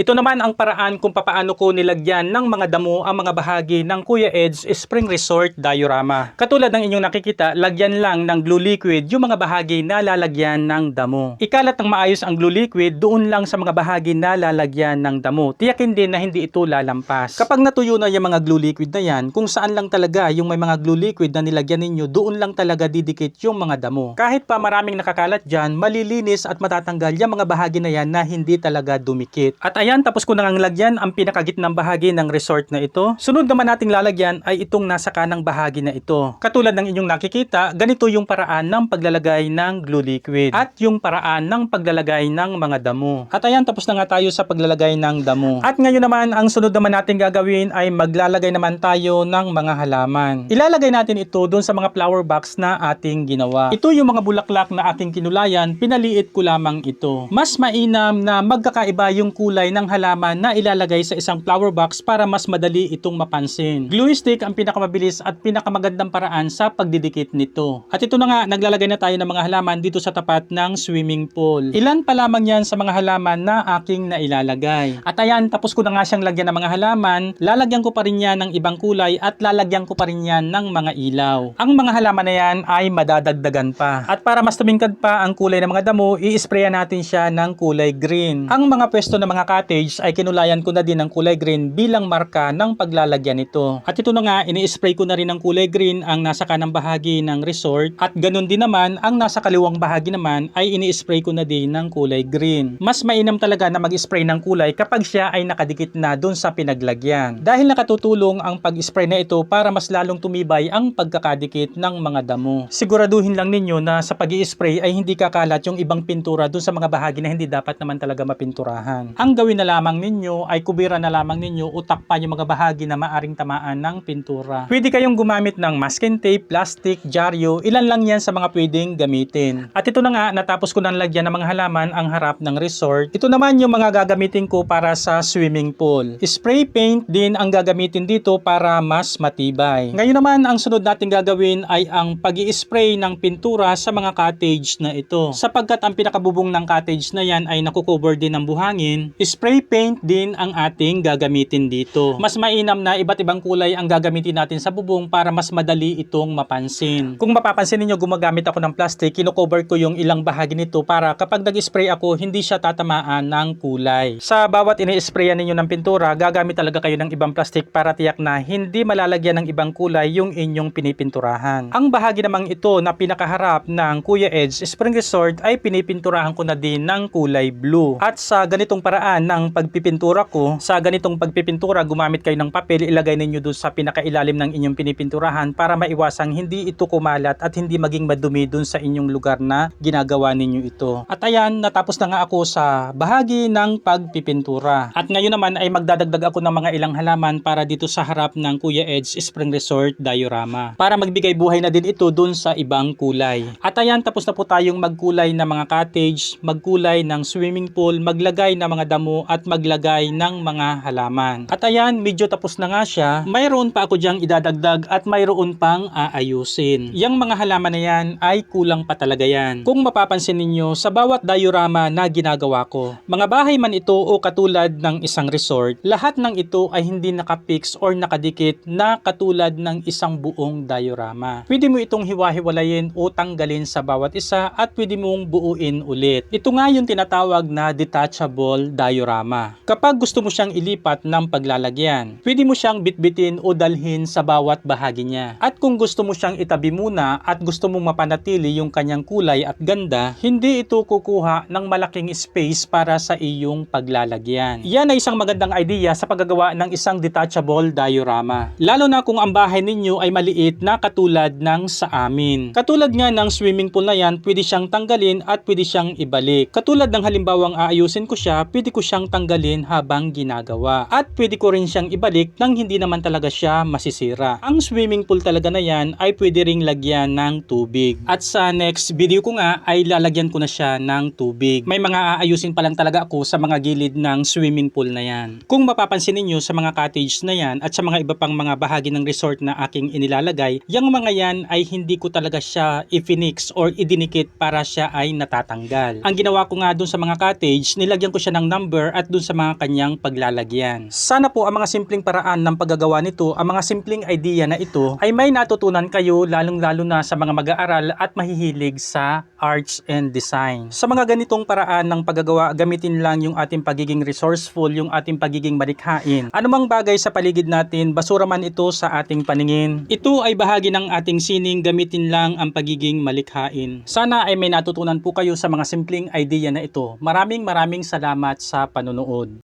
Ito naman ang paraan kung papaano ko nilagyan ng mga damo ang mga bahagi ng Kuya Ed's Spring Resort Diorama. Katulad ng inyong nakikita, lagyan lang ng glue liquid yung mga bahagi na lalagyan ng damo. Ikalat ng maayos ang glue liquid doon lang sa mga bahagi na lalagyan ng damo. Tiyakin din na hindi ito lalampas. Kapag natuyo na yung mga glue liquid na yan, kung saan lang talaga yung may mga glue liquid na nilagyan ninyo, doon lang talaga didikit yung mga damo. Kahit pa maraming nakakalat dyan, malilinis at matatanggal yung mga bahagi na yan na hindi talaga dumikit. At ayan, tapos ko na ngang lagyan ang pinakagitnang bahagi ng resort na ito. Sunod naman nating lalagyan ay itong nasa kanang bahagi na ito. Katulad ng inyong nakikita, ganito yung paraan ng paglalagay ng glue liquid at yung paraan ng paglalagay ng mga damo. At ayan, tapos na nga tayo sa paglalagay ng damo. At ngayon naman, ang sunod naman natin gagawin ay maglalagay naman tayo ng mga halaman. Ilalagay natin ito doon sa mga flower box na ating ginawa. Ito yung mga bulaklak na ating kinulayan, pinaliit ko lamang ito. Mas mainam na magkakaiba yung kulay ng halaman na ilalagay sa isang flower box para mas madali itong mapansin. Glue stick ang pinakamabilis at pinakamagandang paraan sa pagdidikit nito. At ito na nga, naglalagay na tayo ng mga halaman dito sa tapat ng swimming pool. Ilan pa lamang yan sa mga halaman na aking nailalagay. At ayan, tapos ko na nga siyang lagyan ng mga halaman, lalagyan ko pa rin yan ng ibang kulay at lalagyan ko pa rin yan ng mga ilaw. Ang mga halaman na yan ay madadagdagan pa. At para mas tumingkad pa ang kulay ng mga damo, i-sprayan natin siya ng kulay green. Ang mga pwesto ng mga cottage ay kinulayan ko na din ng kulay green bilang marka ng paglalagyan nito. At ito na nga, ini-spray ko na rin ng kulay green ang nasa kanang bahagi ng resort at ganun din naman ang nasa kaliwang bahagi naman ay ini-spray ko na din ng kulay green. Mas mainam talaga na mag-spray ng kulay kapag siya ay nakadikit na dun sa pinaglagyan. Dahil nakatutulong ang pag-spray na ito para mas lalong tumibay ang pagkakadikit ng mga damo. Siguraduhin lang ninyo na sa pag spray ay hindi kakalat yung ibang pintura dun sa mga bahagi na hindi dapat naman talaga mapinturahan. Ang gawin na lamang ninyo ay kubira na lamang ninyo o takpan yung mga bahagi na maaring tamaan ng pintura. Pwede kayong gumamit ng masking tape, plastic, dyaryo, ilan lang yan sa mga pwedeng gamitin. At ito na nga, natapos ko nang lagyan ng mga halaman ang harap ng resort. Ito naman yung mga gagamitin ko para sa swimming pool. Spray paint din ang gagamitin dito para mas matibay. Ngayon naman, ang sunod natin gagawin ay ang pag spray ng pintura sa mga cottage na ito. Sapagkat ang pinakabubong ng cottage na yan ay nakukover din ng buhangin, spray paint din ang ating gagamitin dito. Mas mainam na iba't ibang kulay ang gagamitin natin sa bubong para mas madali itong mapansin. Kung mapapansin ninyo, gumagamit ako ng plastic, kinocover ko yung ilang bahagi nito para kapag nag-spray ako, hindi siya tatamaan ng kulay. Sa bawat ini-sprayan ninyo ng pintura, gagamit talaga kayo ng ibang plastic para tiyak na hindi malalagyan ng ibang kulay yung inyong pinipinturahan. Ang bahagi namang ito na pinakaharap ng Kuya Ed's Spring Resort ay pinipinturahan ko na din ng kulay blue. At sa ganitong paraan ng pagpipintura ko, sa ganitong pagpipintura, gumamit kayo ng papel, ilagay ninyo doon sa pinakailalim ng inyong pinipinturahan para maiwasang hindi ito kumalat at hindi maging madumi doon sa inyong lugar na ginagawa ninyo ito. At ayan, natapos na nga ako sa bahagi ng pagpipintura. At ngayon naman ay magdadagdag ako ng mga ilang halaman para dito sa harap ng Kuya Ed's Spring Resort Diorama. Para magbigay buhay na din ito doon sa ibang kulay. At ayan, tapos na po tayong magkulay ng mga cottage, magkulay ng swimming pool, maglagay ng mga damo at maglagay ng mga halaman. At ayan, medyo tapos na nga siya. Mayroon pa ako diyang idadagdag at mayroon pang aayusin. Yang mga halaman na yan ay kulang pa talaga yan. Kung mapapansin ninyo, sa bawat diorama na ginagawa ko, mga bahay man ito o katulad ng isang resort, lahat ng ito ay hindi nakapix or nakadikit na katulad ng isang buong diorama. Pwede mo itong hiwa-hiwalayin o tanggalin sa bawat isa at pwede mong buuin ulit. Ito nga yung tinatawag na detachable diorama. Kapag gusto mo siyang ilipat ng paglalagyan, pwede mo siyang bitbitin o dalhin sa bawat bahagi niya. At kung gusto mo siyang itabi muna at gusto mong mapanatili yung kanyang kulay at ganda, hindi ito kukuha ng malaking space para sa iyong paglalagyan. Yan ay isang magandang idea sa paggagawa ng isang detachable diorama. Lalo na kung ang bahay ninyo ay maliit na katulad ng sa amin. Katulad nga ng swimming pool na yan, pwede siyang tanggalin at pwede siyang ibalik. Katulad ng halimbawang aayusin ko siya, pwede ko siyang tanggalin habang ginagawa. At pwede ko rin siyang ibalik nang hindi naman talaga siya masisira. Ang swimming pool talaga na yan ay pwede ring lagyan ng tubig. At sa next video ko nga ay lalagyan ko na siya ng tubig. May mga aayusin pa lang talaga ako sa mga gilid ng swimming pool na yan. Kung mapapansin ninyo sa mga cottage na yan at sa mga iba pang mga bahagi ng resort na aking inilalagay, yung mga yan ay hindi ko talaga siya i-finix or idinikit para siya ay natatanggal. Ang ginawa ko nga dun sa mga cottage, nilagyan ko siya ng number at dun sa mga kanyang paglalagyan. Sana po ang mga simpleng paraan ng paggagawa nito, ang mga simpleng idea na ito ay may natutunan kayo lalong-lalo na sa mga mag-aaral at mahihilig sa arts and design. Sa mga ganitong paraan ng paggagawa, gamitin lang yung ating pagiging resourceful, yung ating pagiging malikhain. Anumang bagay sa paligid natin, basura man ito sa ating paningin. Ito ay bahagi ng ating sining, gamitin lang ang pagiging malikhain. Sana ay may natutunan po kayo sa mga simpleng idea na ito. Maraming maraming salamat sa panonood.